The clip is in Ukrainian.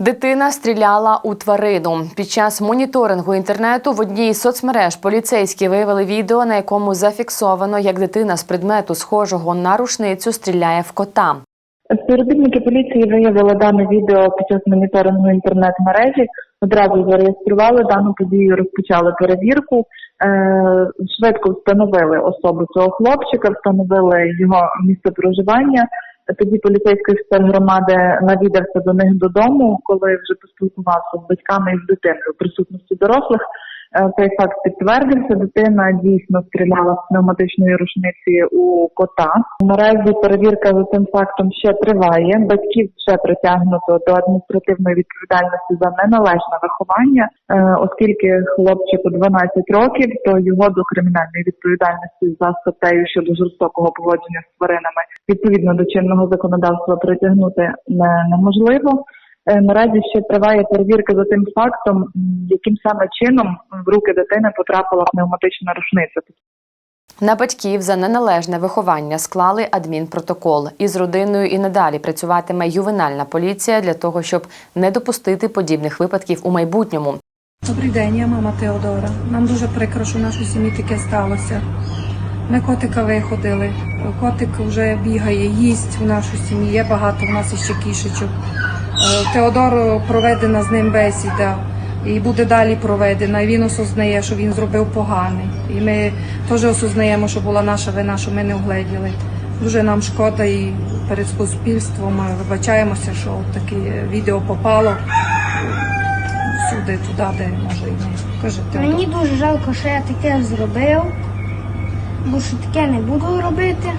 Дитина стріляла у тварину. Під час моніторингу інтернету в одній із соцмереж поліцейські виявили відео, на якому зафіксовано, як дитина з предмету, схожого на рушницю, стріляє в кота. Співробітники поліції виявили дане відео під час моніторингу інтернет-мережі. Одразу зареєстрували дану подію, розпочали перевірку. Е, швидко встановили особу цього хлопчика, встановили його місце проживання. Тоді поліцейський офіцер громади навідався до них додому, коли вже поспілкувався з батьками і з дитиною в присутності дорослих. Цей факт підтвердився. Дитина дійсно стріляла з пневматичної рушниці у кота. Наразі перевірка за цим фактом ще триває. Батьків вже притягнуто до адміністративної відповідальності за неналежне виховання, Е, оскільки хлопчику 12 років, то його до кримінальної відповідальності за статтею щодо жорстокого поводження з тваринами відповідно до чинного законодавства притягнути не- неможливо. Е, Наразі ще триває перевірка за тим фактом, яким саме чином в руки дитини потрапила пневматична рушниця. На батьків за неналежне виховання склали адмінпротокол. Із родиною і надалі працюватиме ювенальна поліція для того, щоб не допустити подібних випадків у майбутньому. Добрий день, я мама Теодора. Нам дуже прикро, що в нашій сім'ї таке сталося. Ми котика виходили. Котик вже бігає, їсть в нашій сім'ї. Є багато в нас іще кішечок. Е, Теодор проведена з ним бесіда і буде далі проведена. І він осознає, що він зробив погане. І ми теж осознаємо, що була наша вина, що ми не угледіли. Дуже нам шкода і перед суспільством ми вибачаємося, що таке відео попало всюди туди, де може і не. Теодор. Мені дуже жалко, що я таке зробив, бо що таке не буду робити.